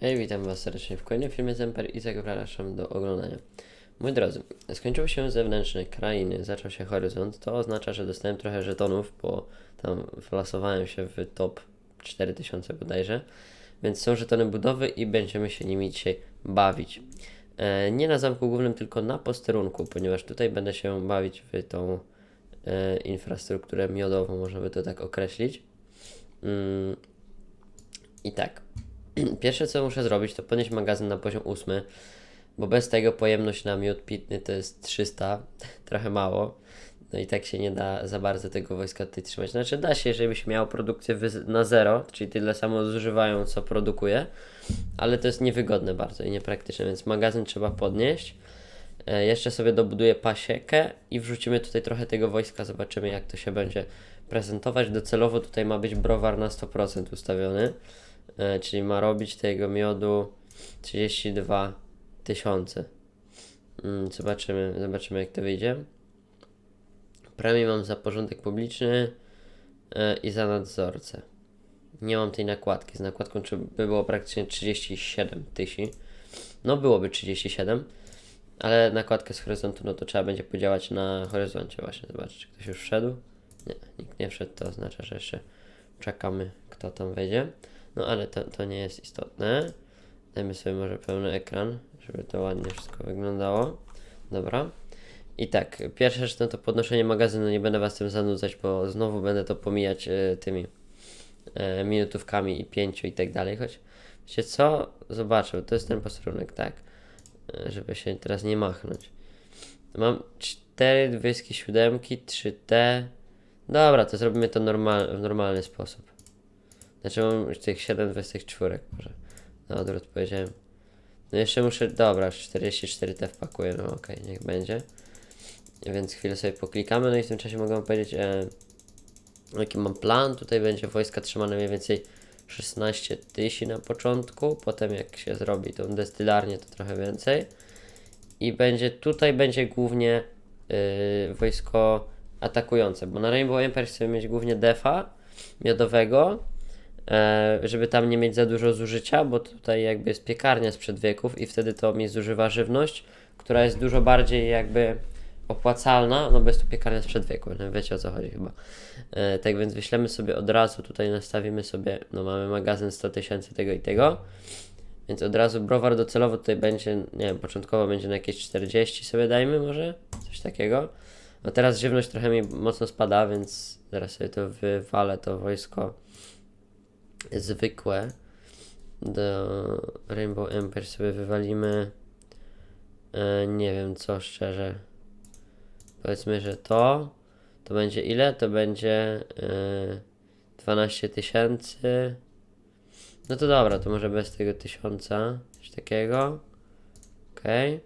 Hej, witam Was serdecznie w kolejnym filmie z Emper i zapraszam do oglądania. Moi drodzy, skończyły się zewnętrzne krainy, zaczął się horyzont. To oznacza, że dostałem trochę żetonów, bo tam wlasowałem się w top 4000 bodajże. Więc są żetony budowy i będziemy się nimi dzisiaj bawić. E, nie na zamku głównym, tylko na posterunku, ponieważ tutaj będę się bawić w tą e, infrastrukturę miodową, można by to tak określić. Mm, I tak, Pierwsze co muszę zrobić to podnieść magazyn na poziom 8, bo bez tego pojemność na miód pitny to jest 300, trochę mało. No i tak się nie da za bardzo tego wojska tutaj trzymać. Znaczy da się, jeżeli byś miał produkcję na zero, czyli tyle samo zużywają co produkuje, ale to jest niewygodne bardzo i niepraktyczne, więc magazyn trzeba podnieść. E, jeszcze sobie dobuduję pasiekę i wrzucimy tutaj trochę tego wojska, zobaczymy jak to się będzie prezentować. Docelowo tutaj ma być browar na 100% ustawiony, czyli ma robić tego miodu 32 tysiące. Mm, zobaczymy, zobaczymy jak to wyjdzie. Premię mam za porządek publiczny e, i za nadzorcę. Nie mam tej nakładki. Z nakładką by było praktycznie 37 tysięcy. No byłoby 37, ale nakładkę z horyzontu, no to trzeba będzie podziałać na horyzoncie właśnie. Zobaczyć, czy ktoś już wszedł. Nie, nikt nie wszedł, to oznacza, że jeszcze czekamy, kto tam wejdzie. No ale to, to nie jest istotne. Dajmy sobie może pełny ekran, żeby to ładnie wszystko wyglądało. Dobra. I tak, pierwsza rzecz no to podnoszenie magazynu, nie będę was tym zanudzać, bo znowu będę to pomijać e, tymi e, minutówkami i pięciu i tak dalej, choć wiecie co? Zobaczę, to jest ten posterunek, tak, e, żeby się teraz nie machnąć. Mam cztery dwudziestki siódemki, 3T. Dobra, to zrobimy to normal, w normalny sposób. Znaczy mam już tych 7 24 może. Na odwrót powiedziałem. No jeszcze muszę, dobra, 44T wpakuję, no okej, niech będzie. Więc chwilę sobie poklikamy, no i w tym czasie mogę powiedzieć, e, jaki mam plan. Tutaj będzie wojska trzymane mniej więcej 16 tysięcy na początku, potem jak się zrobi tą destylarnię, to trochę więcej. I będzie, tutaj będzie głównie y, wojsko atakujące, bo na Rainbow Empire chcemy mieć głównie defa miodowego, e, żeby tam nie mieć za dużo zużycia, bo tutaj jakby jest piekarnia sprzed wieków i wtedy to mi zużywa żywność, która jest dużo bardziej jakby opłacalna, no bo jest to piekarnia sprzed wieku, no wiecie o co chodzi chyba. E, tak więc wyślemy sobie od razu, tutaj nastawimy sobie, no mamy magazyn 100 tysięcy tego i tego, więc od razu browar docelowo tutaj będzie, nie wiem, początkowo będzie na jakieś 40 sobie dajmy może, coś takiego. No teraz żywność trochę mi mocno spada, więc zaraz sobie to wywalę, to wojsko zwykłe do Rainbow Empire sobie wywalimy e, nie wiem co szczerze. Powiedzmy, że to to będzie ile? To będzie e, 12 tysięcy. No to dobra, to może bez tego tysiąca coś takiego. Okej.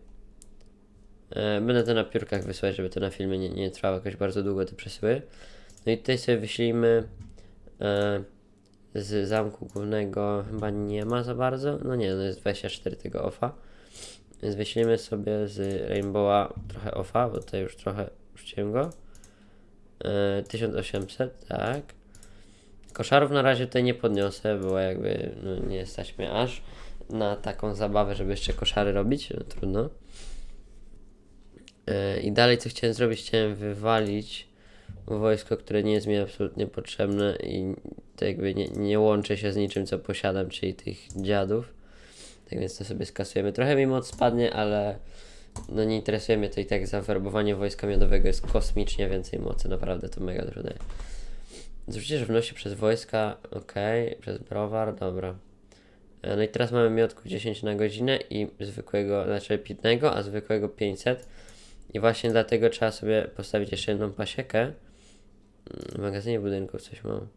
E, będę to na piórkach wysłać, żeby to na filmie nie, nie trwało jakoś bardzo długo te przesyły. No i tutaj sobie wyślijmy e, z zamku głównego chyba nie ma za bardzo. No nie, no jest 24 tego offa. Więc wyślimy sobie z Rainbowa trochę offa, bo tutaj już trochę rzuciłem go. E, 1800, tak. Koszarów na razie tutaj nie podniosę, bo jakby no, nie stać mnie aż na taką zabawę, żeby jeszcze koszary robić. No, trudno. E, I dalej co chciałem zrobić, chciałem wywalić wojsko, które nie jest mi absolutnie potrzebne i to jakby nie, nie łączy się z niczym, co posiadam, czyli tych dziadów. Tak więc to sobie skasujemy. Trochę mi moc spadnie, ale no nie interesuje mnie to i tak zawerbowanie wojska miodowego jest kosmicznie więcej mocy, naprawdę to mega daje. Zużycie żywności przez wojska, ok, przez browar, dobra. E, No i teraz mamy miodków 10 na godzinę i zwykłego, znaczy pitnego, a zwykłego 500. I właśnie dlatego trzeba sobie postawić jeszcze jedną pasiekę. W magazynie budynków coś mam.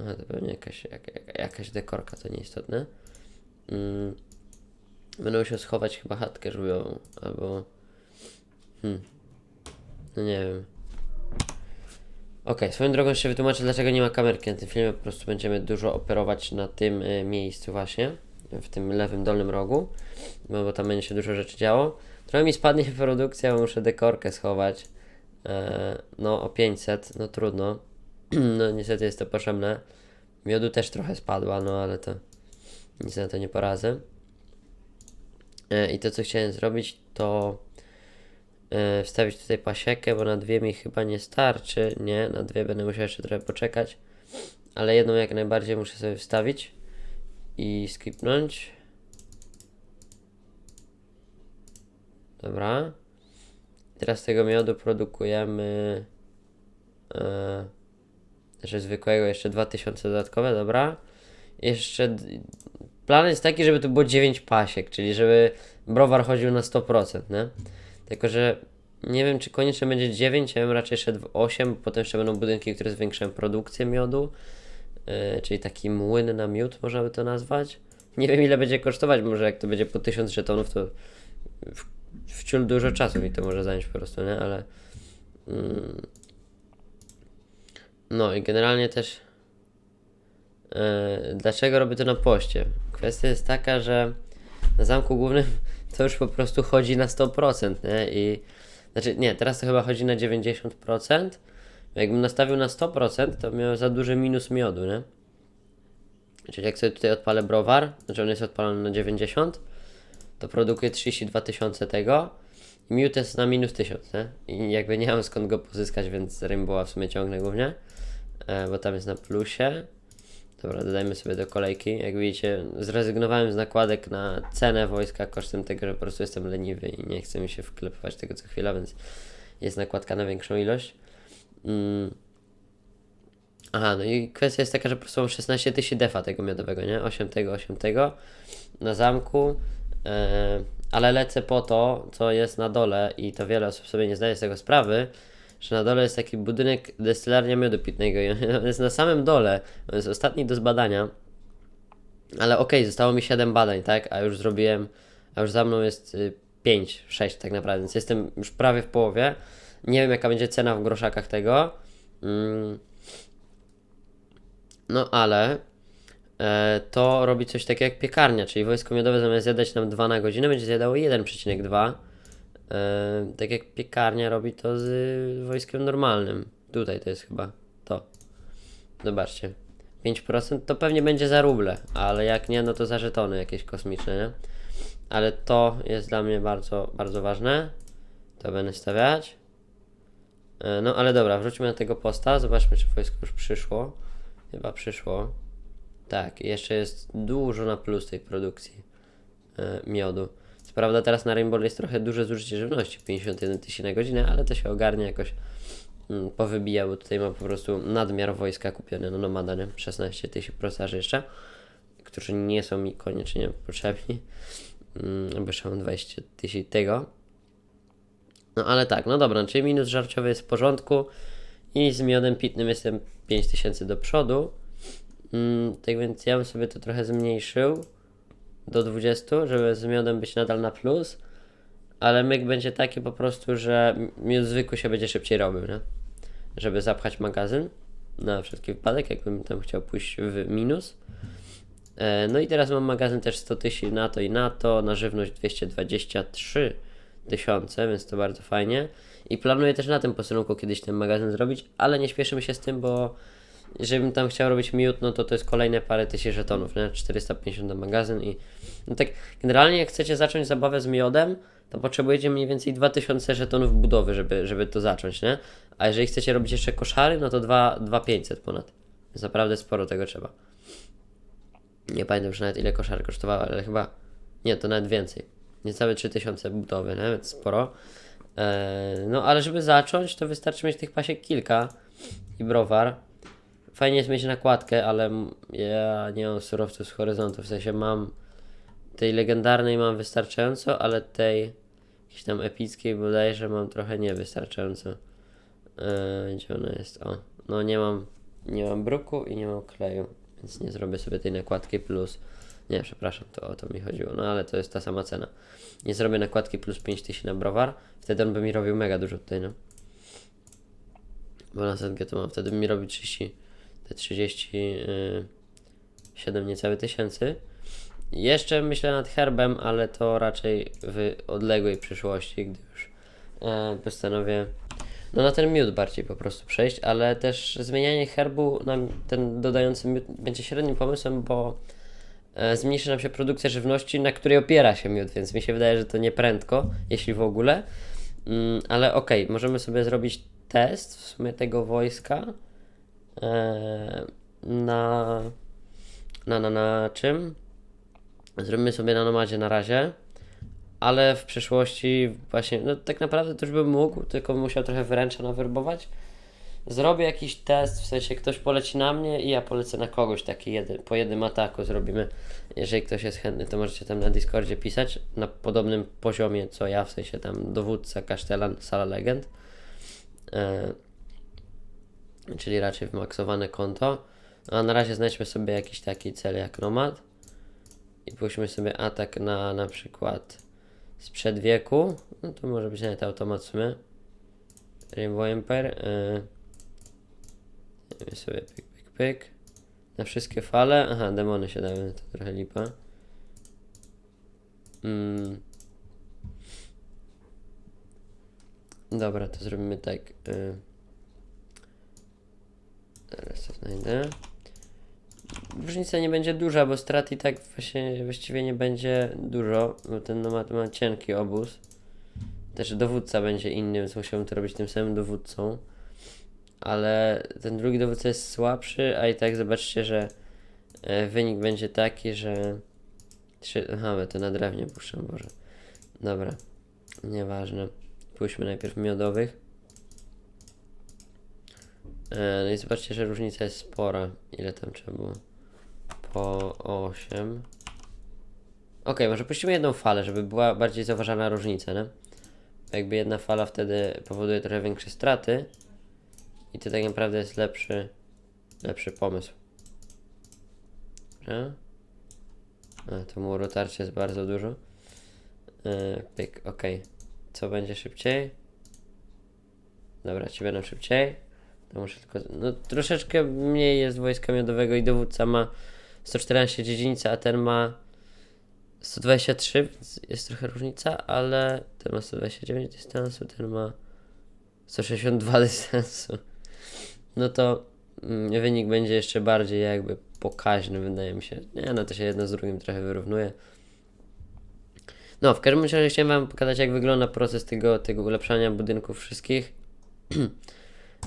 Aha, to pewnie jakaś, jak, jak, jakaś dekorka, to nieistotne. Mm. Będę musiał schować chyba chatkę żółwiową, albo... Hmm. No nie wiem. Okej, swoją drogą jeszcze wytłumaczę, dlaczego nie ma kamerki na tym filmie. Po prostu będziemy dużo operować na tym y, miejscu właśnie, w tym lewym dolnym rogu, bo, bo tam będzie się dużo rzeczy działo. Trochę mi spadnie produkcja, bo muszę dekorkę schować. E, no o 500, no trudno. no niestety jest to potrzebne. Miodu też trochę spadła, no ale to Nic na to nie poradzę. E, I to, co chciałem zrobić, to e, wstawić tutaj pasiekę, bo na dwie mi chyba nie starczy. Nie, na dwie będę musiał jeszcze trochę poczekać. Ale jedną jak najbardziej muszę sobie wstawić i skipnąć. Dobra. Teraz tego miodu produkujemy. E, że zwykłego jeszcze 2000 dodatkowe, dobra. Jeszcze plan jest taki, żeby to było 9 pasiek, czyli żeby browar chodził na 100%, nie? Tylko, że nie wiem, czy koniecznie będzie 9, ja bym raczej szedł w 8, bo potem jeszcze będą budynki, które zwiększają produkcję miodu, yy, czyli taki młyn na miód, można by to nazwać. Nie wiem, ile będzie kosztować, może jak to będzie po 1000 żetonów, to wciul dużo czasu mi to może zająć po prostu, nie? Ale... Mm, no i generalnie też e, dlaczego robię to na poście? Kwestia jest taka, że na zamku głównym to już po prostu chodzi na 100%, nie? I znaczy nie, teraz to chyba chodzi na 90%. Jakbym nastawił na 100%, to miał za duży minus miodu, nie? Czyli jak sobie tutaj odpalę browar, znaczy on jest odpalony na 90, to produkuje 32 tysiące tego i miód jest na minus 1000, nie? I jakby nie mam skąd go pozyskać, więc Rainbowa w sumie ciągnę głównie, e, bo tam jest na plusie. Dobra, dodajmy sobie do kolejki. Jak widzicie, zrezygnowałem z nakładek na cenę wojska kosztem tego, że po prostu jestem leniwy i nie chcę mi się wklepywać tego co chwila, więc jest nakładka na większą ilość. Mm. Aha, no i kwestia jest taka, że po prostu mam 16 tysięcy defa tego miodowego, nie? 8 tego, 8 tego na zamku, ale lecę po to, co jest na dole i to wiele osób sobie nie zdaje z tego sprawy, że na dole jest taki budynek destylarnia miodu pitnego. I on jest na samym dole, on jest ostatni do zbadania, ale okej, zostało mi 7 badań, tak, a już zrobiłem, a już za mną jest y, 5, 6 tak naprawdę, więc jestem już prawie w połowie, nie wiem jaka będzie cena w groszakach tego, mm. no ale to robi coś takiego jak piekarnia, czyli wojsko miodowe zamiast zjadać nam 2 na godzinę, będzie zjadało 1,2 E, tak jak piekarnia robi to z wojskiem normalnym. Tutaj to jest chyba to. Zobaczcie. 5% to pewnie będzie za ruble, ale jak nie, no to za żetony jakieś kosmiczne, nie? Ale to jest dla mnie bardzo, bardzo ważne. To będę stawiać. E, No ale dobra, wróćmy do tego posta. Zobaczmy, czy wojsko już przyszło. Chyba przyszło. Tak, jeszcze jest dużo na plus tej produkcji e, miodu. Co prawda teraz na Rainbow jest trochę duże zużycie żywności, 51 tysięcy na godzinę, ale to się ogarnie jakoś mm, powybija, bo tutaj mam po prostu nadmiar wojska kupione, no nomada, nie? 16 tysięcy prosarzy jeszcze, którzy nie są mi koniecznie potrzebni, mm, bo jeszcze mam 20 tysięcy tego. No ale tak, no dobra, czyli minus żarciowy jest w porządku i z miodem pitnym jestem 5000 do przodu. Mm, tak więc ja bym sobie to trochę zmniejszył do 20, żeby z miodem być nadal na plus, ale myk będzie taki po prostu, że miód zwykły się będzie szybciej robił, nie? Żeby zapchać magazyn na wszelki wypadek, jakbym tam chciał pójść w minus. E, No i teraz mam magazyn też 100 tysięcy na to i na to, na żywność 223 tysiące, więc to bardzo fajnie. I planuję też na tym posterunku kiedyś ten magazyn zrobić, ale nie śpieszymy się z tym, bo żebym tam chciał robić miód, no to to jest kolejne parę tysięcy żetonów, nie? 450 na magazyn i no tak generalnie jak chcecie zacząć zabawę z miodem, to potrzebujecie mniej więcej 2000 żetonów budowy, żeby, żeby to zacząć, nie? A jeżeli chcecie robić jeszcze koszary, no to 2 2500 ponad. Więc naprawdę sporo tego trzeba. Nie pamiętam już nawet ile koszary kosztowały, ale chyba nie, to nawet więcej. Niecałe 3000 budowy, nie? Więc sporo. Eee, no ale żeby zacząć, to wystarczy mieć tych pasiek kilka i browar. Fajnie jest mieć nakładkę, ale ja nie mam surowców z horyzontu, w sensie mam tej legendarnej mam wystarczająco, ale tej jakiejś tam epickiej bodajże mam trochę niewystarczająco. Yy, gdzie ona jest? O, no nie mam, nie mam bruku i nie mam kleju, więc nie zrobię sobie tej nakładki plus. Nie, przepraszam, to o to mi chodziło, no ale to jest ta sama cena. Nie zrobię nakładki plus 5000 na browar, wtedy on by mi robił mega dużo tutaj, no. Bo na ZG to mam, wtedy by mi robił 30, te 37 niecałe tysięcy. Jeszcze myślę nad herbem, ale to raczej w odległej przyszłości, gdy już e, postanowię no na ten miód bardziej po prostu przejść, ale też zmienianie herbu na ten dodający miód będzie średnim pomysłem, bo e, zmniejszy nam się produkcja żywności, na której opiera się miód, więc mi się wydaje, że to nie prędko, jeśli w ogóle. Mm, ale okej, możemy sobie zrobić test w sumie tego wojska na, na, na, na czym? Zrobimy sobie na nomadzie na razie, ale w przyszłości właśnie, no tak naprawdę już bym mógł, tylko bym musiał trochę wręcza nawerbować. Zrobię jakiś test, w sensie ktoś poleci na mnie i ja polecę na kogoś, taki jeden, po jednym ataku zrobimy. Jeżeli ktoś jest chętny, to możecie tam na Discordzie pisać na podobnym poziomie co ja, w sensie tam dowódca, kasztelan, sala legend. E, czyli raczej wymaksowane konto. A na razie znajdźmy sobie jakiś taki cel jak nomad i puśćmy sobie atak na na przykład sprzed wieku. No to może być nawet automat w sumie. Rainbow Empire. Yy. Sobie pyk, pyk, pyk. Na wszystkie fale. Aha, demony się dały, to trochę lipa. Mm. Dobra, to zrobimy tak. Yy. Teraz to znajdę. Różnica nie będzie duża, bo strat i tak właśnie właściwie nie będzie dużo, bo ten nomad ma cienki obóz. Też dowódca będzie inny, więc musiałbym to robić tym samym dowódcą. Ale ten drugi dowódca jest słabszy, a i tak zobaczcie, że e, wynik będzie taki, że... Aha, to na drewnie puszczam, Boże. Dobra, nieważne. Pójdźmy najpierw miodowych. E, no i zobaczcie, że różnica jest spora. Ile tam trzeba było? Po 8. Ok, może puścimy jedną falę, żeby była bardziej zauważalna różnica, nie? Jakby jedna fala wtedy powoduje trochę większe straty. I to tak naprawdę jest lepszy, lepszy pomysł. Dobra. A, to mu rotarcie jest bardzo dużo. Yy, pyk, ok. Co będzie szybciej? Dobra, ci będą szybciej. To muszę tylko. No troszeczkę mniej jest wojska miodowego i dowódca ma 114 dziedzińca, a ten ma 123, więc jest trochę różnica, ale ten ma 129 dystansu, ten ma 162 dystansu. No to mm, wynik będzie jeszcze bardziej jakby pokaźny, wydaje mi się. Nie, no to się jedno z drugim trochę wyrównuje. No, w każdym razie chciałem Wam pokazać, jak wygląda proces tego, tego ulepszania budynków wszystkich,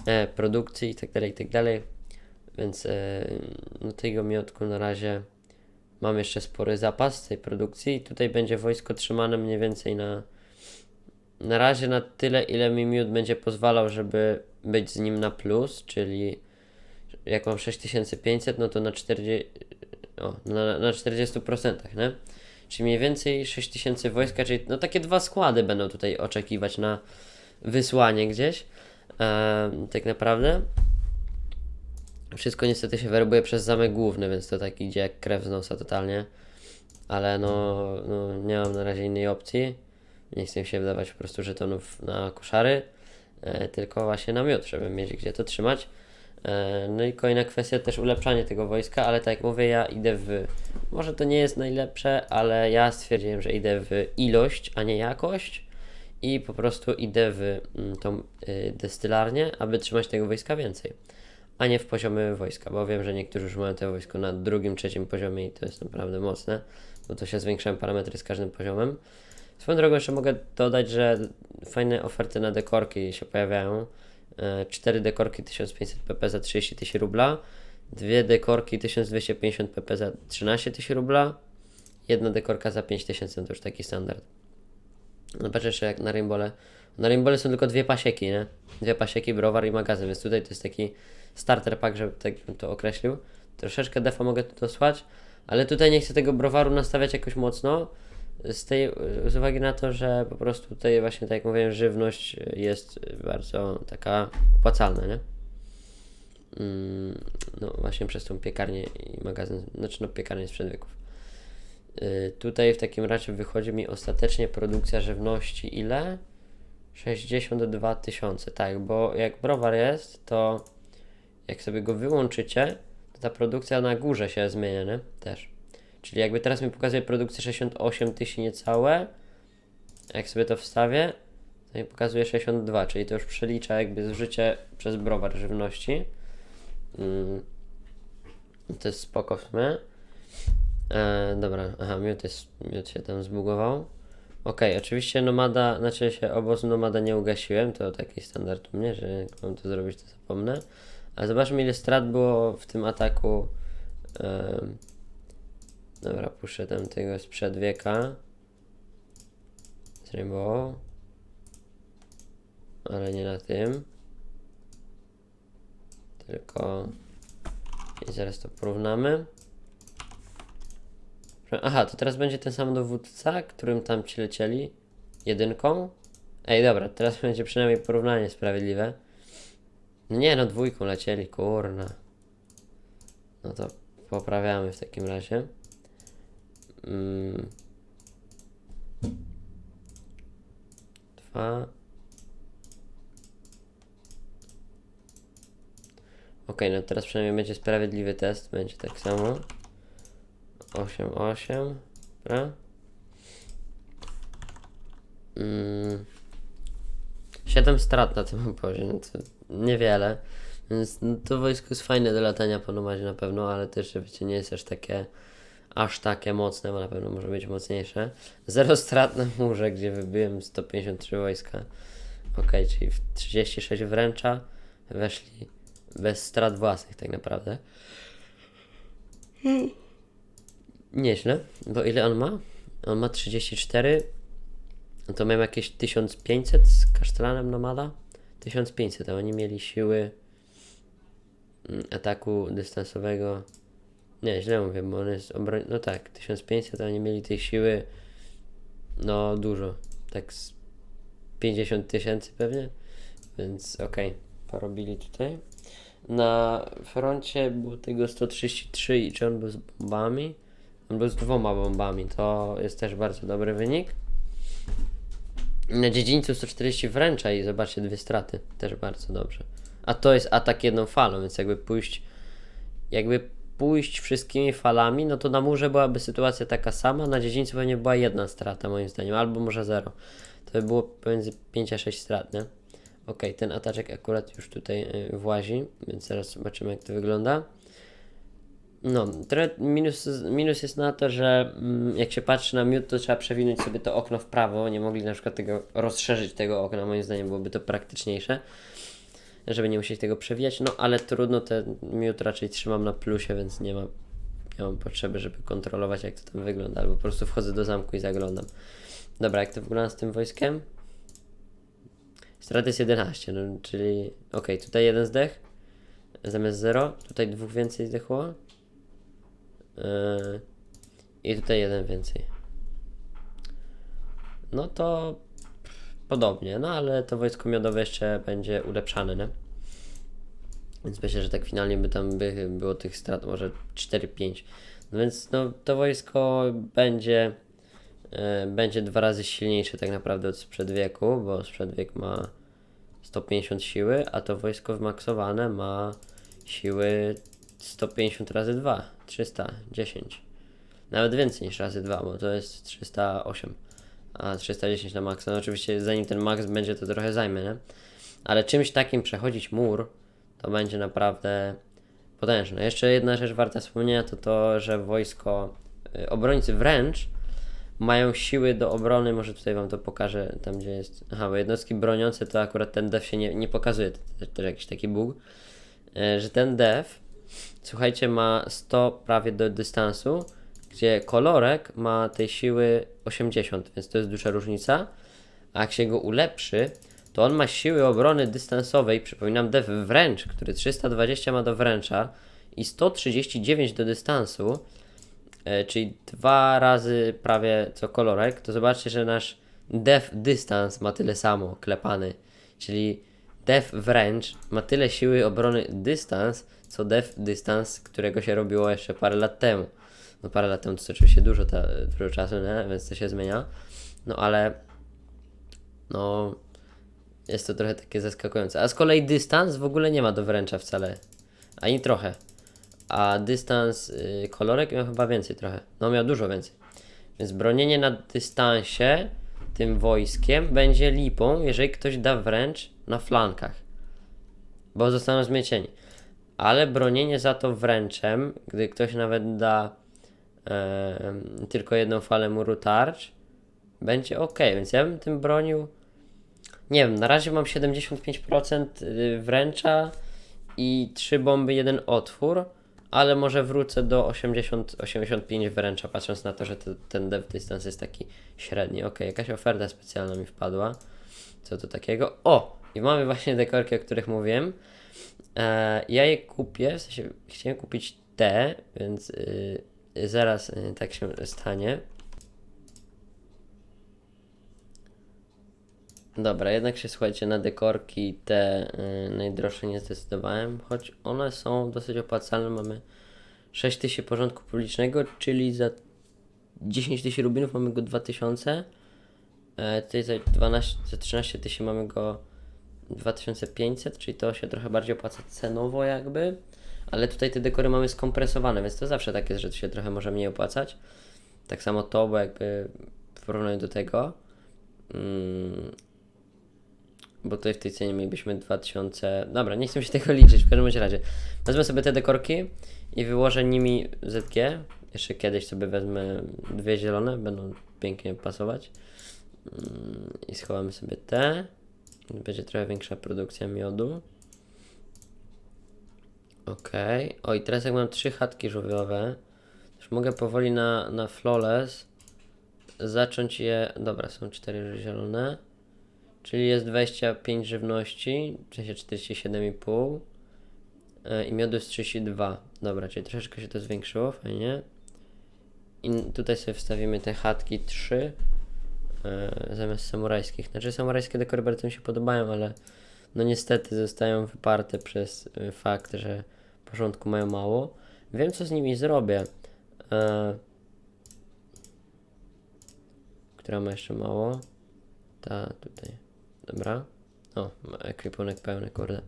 e, produkcji i tak dalej, i tak dalej. Więc e, no tego miotku na razie mam jeszcze spory zapas tej produkcji tutaj będzie wojsko trzymane mniej więcej na na razie na tyle, ile mi miód będzie pozwalał, żeby być z nim na plus, czyli jak mam 6500, no to na 40, o, na, na 40%, nie? Czyli mniej więcej 6000 wojska, czyli no takie dwa składy będą tutaj oczekiwać na wysłanie gdzieś. Tak naprawdę. Wszystko niestety się werbuje przez zamek główny, więc to tak idzie jak krew z nosa totalnie. Ale no, no nie mam na razie innej opcji. Nie chcę się wydawać po prostu żetonów na koszary, e, tylko właśnie na miód, żeby mieć gdzie to trzymać. E, no i kolejna kwestia też ulepszanie tego wojska, ale tak jak mówię, ja idę w. Może to nie jest najlepsze, ale ja stwierdziłem, że idę w ilość, a nie jakość. I po prostu idę w mm, tą y, destylarnię, aby trzymać tego wojska więcej, a nie w poziomy wojska, bo wiem, że niektórzy już mają to wojsko na drugim, trzecim poziomie i to jest naprawdę mocne, bo to się zwiększają parametry z każdym poziomem. Swoją drogą jeszcze mogę dodać, że fajne oferty na dekorki się pojawiają. E, cztery dekorki 1500 pp za 30 tysięcy rubla, dwie dekorki 1250 pp za 13 tysięcy rubla, jedna dekorka za 5000 to już taki standard. No patrzę jeszcze jak na Raimbole. Na Raimbole są tylko dwie pasieki, nie? Dwie pasieki, browar i magazyn, więc tutaj to jest taki starter pack, żeby tak bym to określił. Troszeczkę defa mogę tu dosłać, ale tutaj nie chcę tego browaru nastawiać jakoś mocno, z, tej, z uwagi na to, że po prostu tutaj właśnie, tak jak mówiłem, żywność jest bardzo taka opłacalna, nie? Mm, no właśnie przez tą piekarnię i magazyn, znaczy no piekarnię sprzed wieków. Yy, tutaj w takim razie wychodzi mi ostatecznie produkcja żywności ile? 62 tysiące, tak, bo jak browar jest, to jak sobie go wyłączycie, to ta produkcja na górze się zmienia, nie? Też. Czyli jakby teraz mi pokazuje produkcję 68 tysięcy niecałe, jak sobie to wstawię, to mi pokazuje 62, czyli to już przelicza jakby zużycie przez browar żywności. Mm. To jest spoko w sumie. E, dobra, aha, miód, jest, miód się tam zbugował. Okej, oczywiście nomada, znaczy się obozu nomada nie ugasiłem, to taki standard u mnie, że jak mam to zrobić, to zapomnę. Ale zobaczmy ile strat było w tym ataku. Em, dobra, puszczę tam tego sprzed wieka. Z Rainbow. Ale nie na tym. Tylko... I zaraz to porównamy. Aha, to teraz będzie ten sam dowódca, którym tam ci lecieli. Jedynką. Ej, dobra, teraz będzie przynajmniej porównanie sprawiedliwe. No nie, no dwójką lecieli, kurna. No to poprawiamy w takim razie. Mm. Dwa. Okej, no teraz przynajmniej będzie sprawiedliwy test, będzie tak samo. 8, 8, dobra. Mm. 7 strat na tym obozie, no to niewiele. Więc no, to wojsko jest fajne do latania po numadzie na pewno, ale też, wiecie, nie jest aż takie aż takie mocne, bo na pewno może być mocniejsze. Zero strat na murze, gdzie wybiłem 153 wojska. Ok, czyli w 36 wręcza weszli bez strat własnych tak naprawdę. Nieźle, bo ile on ma? On ma 34. No to miałem jakieś 1500 z kasztelanem nomada? 1500, a oni mieli siły mm, ataku dystansowego. Nie, źle mówię, bo on jest obroń... No tak, 1500, a oni mieli tej siły no dużo. Tak z 50 tysięcy pewnie. Więc okej, porobili tutaj. Na froncie było tego 133 i czy on był z bombami? On był z dwoma bombami, to jest też bardzo dobry wynik. Na dziedzińcu 140 wręcza i zobaczcie dwie straty, też bardzo dobrze. A to jest atak jedną falą, więc jakby pójść, jakby pójść wszystkimi falami, no to na murze byłaby sytuacja taka sama, na dziedzińcu pewnie była jedna strata moim zdaniem, albo może zero. To by było pomiędzy 5 a 6 strat, nie? Ok, ten ataczek akurat już tutaj y, włazi, więc zaraz zobaczymy jak to wygląda. No, trochę minus, minus jest na to, że mm, jak się patrzy na miód, to trzeba przewinąć sobie to okno w prawo. Nie mogli na przykład tego rozszerzyć tego okna, moim zdaniem byłoby to praktyczniejsze, żeby nie musieć tego przewijać. No, ale trudno, ten miód raczej trzymam na plusie, więc nie ma, nie mam potrzeby, żeby kontrolować jak to tam wygląda, albo po prostu wchodzę do zamku i zaglądam. Dobra, jak to wygląda z tym wojskiem? Strat jest 11, no, czyli ok, tutaj jeden zdech zamiast 0, tutaj dwóch więcej zdechło. Yy, I tutaj jeden więcej. No to podobnie, no ale to wojsko miodowe jeszcze będzie ulepszane, nie? Więc myślę, że tak finalnie by tam by było tych strat może 4-5. No więc no, to wojsko będzie e, będzie dwa razy silniejsze tak naprawdę od sprzed wieku, bo sprzed wiek ma 150 siły, a to wojsko wmaksowane ma siły 150 razy 2, 310. Nawet więcej niż razy 2, bo to jest 308. A 310 na maksa. No oczywiście zanim ten max będzie, to trochę zajmie, nie? Ale czymś takim przechodzić mur, to będzie naprawdę potężne. Jeszcze jedna rzecz warta wspomnienia to to, że wojsko, y, obrońcy wręcz mają siły do obrony, może tutaj wam to pokażę, tam gdzie jest, aha, bo jednostki broniące to akurat ten def się nie, nie pokazuje, to też jakiś taki bug, y, że ten def słuchajcie, ma 100 prawie do dystansu, gdzie kolorek ma tej siły 80, więc to jest duża różnica. A jak się go ulepszy, to on ma siły obrony dystansowej, przypominam, def wręcz, który 320 ma do wręcza i 139 do dystansu, e, czyli dwa razy prawie co kolorek, to zobaczcie, że nasz def dystans ma tyle samo klepany, czyli def wręcz ma tyle siły obrony dystans, co def dystans, którego się robiło jeszcze parę lat temu. No parę lat temu to oczywiście dużo, ta, dużo czasu, nie? więc to się zmienia. No ale no jest to trochę takie zaskakujące. A z kolei dystans w ogóle nie ma do wręcza wcale. Ani trochę. A dystans y, kolorek miał chyba więcej trochę. No miał dużo więcej. Więc bronienie na dystansie tym wojskiem będzie lipą, jeżeli ktoś da wręcz na flankach. Bo zostaną zmiecieni ale bronienie za to wręczem, gdy ktoś nawet da em, tylko jedną falę muru tarcz, będzie ok, więc ja bym tym bronił. Nie wiem, na razie mam 75% y, wręcza i 3 bomby, jeden otwór, ale może wrócę do 80-85 wręcza, patrząc na to, że te, ten dev distance jest taki średni. Ok, jakaś oferta specjalna mi wpadła. Co to takiego? O! I mamy właśnie dekorki, o których mówiłem. E, ja je kupię, w sensie chciałem kupić te, więc y, zaraz y, tak się stanie. Dobra, jednak się słuchajcie, na dekorki te y, najdroższe nie zdecydowałem, choć one są dosyć opłacalne. Mamy 6000 porządku publicznego, czyli za 10 tysięcy rubinów mamy go 2000. E, tutaj za, 12, za 13 tysięcy mamy go 2500, czyli to się trochę bardziej opłaca cenowo jakby. Ale tutaj te dekory mamy skompresowane, więc to zawsze tak jest, że to się trochę może mniej opłacać. Tak samo to, bo jakby w porównaniu do tego. Mm, bo tutaj w tej cenie mielibyśmy 2000. Dobra, nie chcę się tego liczyć, w każdym razie. Wezmę sobie te dekorki i wyłożę nimi ZG. Jeszcze kiedyś sobie wezmę dwie zielone, będą pięknie pasować. Mm, I schowamy sobie te. Będzie trochę większa produkcja miodu. Okej. O i teraz jak mam trzy chatki żółwiowe, już mogę powoli na, na flawless zacząć je. Dobra, są cztery zielone. Czyli jest 25 żywności, w sensie 47,5 e, i miodu jest 32. Dobra, czyli troszeczkę się to zwiększyło, fajnie. I tutaj sobie wstawimy te chatki 3 e, zamiast samurajskich. Znaczy samurajskie dekory bardzo mi się podobają, ale no niestety zostają wyparte przez e, fakt, że porządku mają mało. Wiem co z nimi zrobię. E, która ma jeszcze mało? Ta tutaj. Dobra. O, ekwipunek pełny, kurde.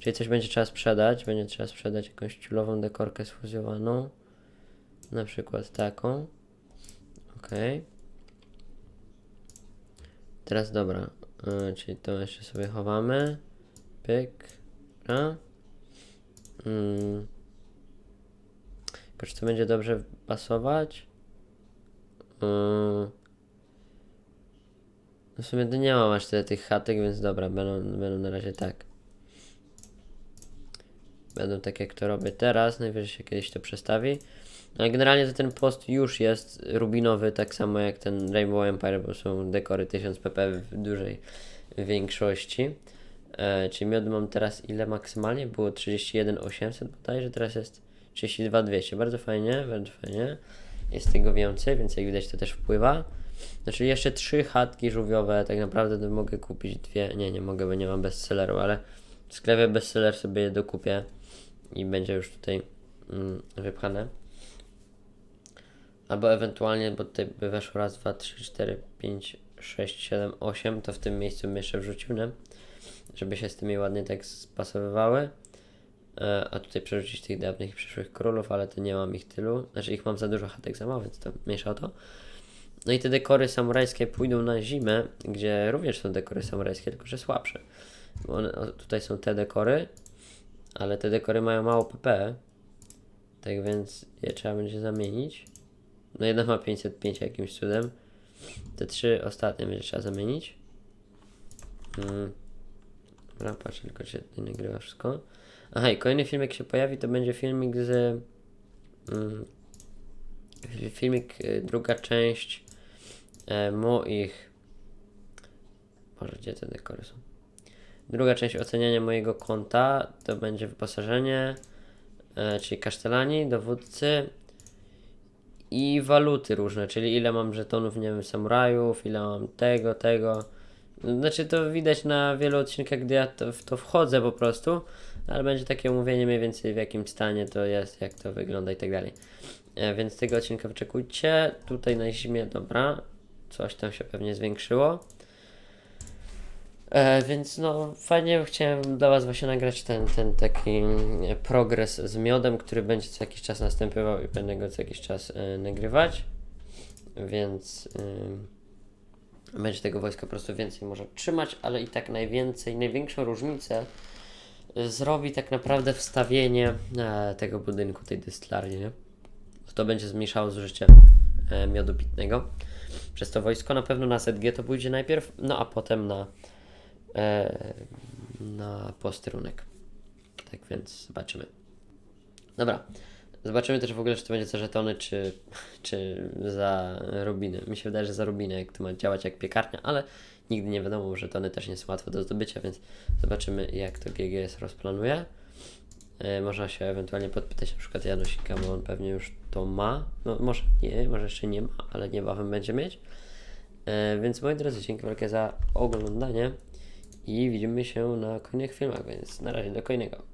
Czyli coś będzie trzeba sprzedać. Będzie trzeba sprzedać jakąś ciulową dekorkę sfuzjowaną. Na przykład taką. Okej. Teraz dobra. E, czyli to jeszcze sobie chowamy. Pyk. Dobra. Mm. Tylko czy to będzie dobrze pasować? Yy. No w sumie to nie mam aż tyle tych chatek, więc dobra, będą, będą na razie tak. Będą tak jak to robię teraz, najwyżej się kiedyś to przestawi. Ale generalnie to ten post już jest rubinowy, tak samo jak ten Rainbow Empire, bo są dekory 1000 pp w dużej większości. E, czyli miodu mam teraz ile maksymalnie? Było 31800 bodajże, teraz jest 32200. Bardzo fajnie, bardzo fajnie. Jest tego więcej, więc jak widać to też wpływa. Znaczy jeszcze trzy chatki żółwiowe, tak naprawdę to mogę kupić dwie. Nie, nie mogę, bo nie mam bestselleru, ale w sklepie bestseller sobie je dokupię i będzie już tutaj mm, wypchane. Albo ewentualnie, bo tutaj by weszło raz, dwa, trzy, cztery, pięć, sześć, siedem, osiem, to w tym miejscu bym jeszcze wrzucił, nie? Żeby się z tymi ładnie tak spasowywały. E, a tutaj przerzucić tych dawnych i przyszłych królów, ale to nie mam ich tylu. Znaczy ich mam za dużo chatek za więc to mniejsza o to. No i te dekory samurajskie pójdą na zimę, gdzie również są dekory samurajskie, tylko że słabsze. Bo one, tutaj są te dekory, ale te dekory mają mało PP. Tak więc je trzeba będzie zamienić. No jedna ma 505 jakimś cudem. Te trzy ostatnie będzie trzeba zamienić. Mm. Dobra, patrzę tylko czy nie nagrywa wszystko. Aha, i kolejny filmik się pojawi, to będzie filmik z... Mm, filmik, y, druga część e, moich... Może gdzie te dekory są? Druga część oceniania mojego konta to będzie wyposażenie, e, czyli kasztelani, dowódcy i waluty różne, czyli ile mam żetonów, nie wiem, samurajów, ile mam tego, tego. Znaczy to widać na wielu odcinkach, gdy ja to, w to wchodzę po prostu, ale będzie takie omówienie mniej więcej w jakim stanie to jest, jak to wygląda i tak dalej. E, więc tego odcinka wyczekujcie. Tutaj na zimie, dobra, coś tam się pewnie zwiększyło. E, więc no fajnie chciałem dla Was właśnie nagrać ten, ten taki e, progres z miodem, który będzie co jakiś czas następował i będę go co jakiś czas e, nagrywać. Więc e, będzie tego wojska po prostu więcej może trzymać, ale i tak najwięcej, największą różnicę zrobi tak naprawdę wstawienie e, tego budynku, tej dystylarni, nie? to będzie zmniejszało zużycie e, miodu pitnego. Przez to wojsko na pewno na ZG to pójdzie najpierw, no a potem na, na posterunek. Tak więc zobaczymy. Dobra. Zobaczymy też w ogóle, czy to będzie za żetony, czy, czy za rubiny. Mi się wydaje, że za rubiny, jak to ma działać jak piekarnia, ale nigdy nie wiadomo, bo żetony też nie są łatwe do zdobycia, więc zobaczymy, jak to GGS rozplanuje. E, można się ewentualnie podpytać na przykład Janosika, bo on pewnie już to ma. No może nie, może jeszcze nie ma, ale niebawem będzie mieć. E, więc moi drodzy, dzięki wielkie za oglądanie i widzimy się na kolejnych filmach, więc na razie do kolejnego.